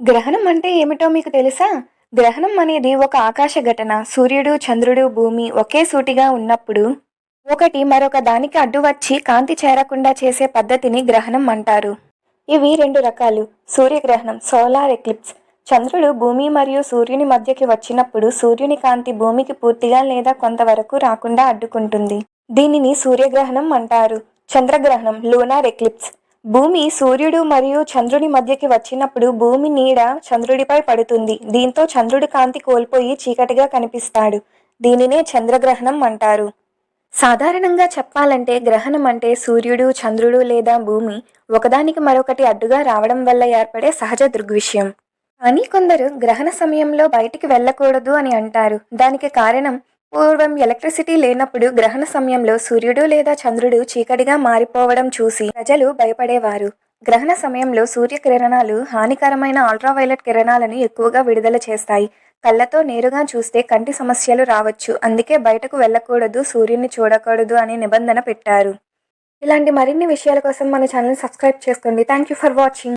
గ్రహణం అంటే ఏమిటో మీకు తెలుసా? గ్రహణం అనేది ఒక ఆకాశ ఘటన. సూర్యుడు చంద్రుడు భూమి ఒకే సూటిగా ఉన్నప్పుడు ఒకటి మరొక దానికి అడ్డు వచ్చి కాంతి చేరకుండా చేసే పద్ధతిని గ్రహణం అంటారు. ఇవి రెండు రకాలు. సూర్యగ్రహణం సోలార్ ఎక్లిప్స్. చంద్రుడు భూమి మరియు సూర్యుని మధ్యకి వచ్చినప్పుడు సూర్యుని కాంతి భూమికి పూర్తిగా లేదా కొంతవరకు రాకుండా అడ్డుకుంటుంది. దీనిని సూర్యగ్రహణం అంటారు. చంద్రగ్రహణం లూనార్ ఎక్లిప్స్. భూమి సూర్యుడు మరియు చంద్రుని మధ్యకి వచ్చినప్పుడు భూమి నీడ చంద్రుడిపై పడుతుంది. దీంతో చంద్రుడి కాంతి కోల్పోయి చీకటిగా కనిపిస్తాడు. దీనినే చంద్రగ్రహణం అంటారు. సాధారణంగా చెప్పాలంటే గ్రహణం అంటే సూర్యుడు చంద్రుడు లేదా భూమి ఒకదానికి మరొకటి అడ్డుగా రావడం వల్ల ఏర్పడే సహజ దృగ్విషయం. కానీ కొందరు గ్రహణ సమయంలో బయటికి వెళ్ళకూడదు అని అంటారు. దానికి కారణం పూర్వం ఎలక్ట్రిసిటీ లేనప్పుడు గ్రహణ సమయంలో సూర్యుడు లేదా చంద్రుడు చీకటిగా మారిపోవడం చూసి ప్రజలు భయపడేవారు. గ్రహణ సమయంలో సూర్యకిరణాలు హానికరమైన అల్ట్రావైలెట్ కిరణాలను ఎక్కువగా విడుదల చేస్తాయి. కళ్ళతో నేరుగా చూస్తే కంటి సమస్యలు రావచ్చు. అందుకే బయటకు వెళ్ళకూడదు సూర్యుని చూడకూడదు అనే నిబంధన పెట్టారు. ఇలాంటి మరిన్ని విషయాల కోసం మన ఛానల్ సబ్స్క్రైబ్ చేసుకోండి. Thank you for watching.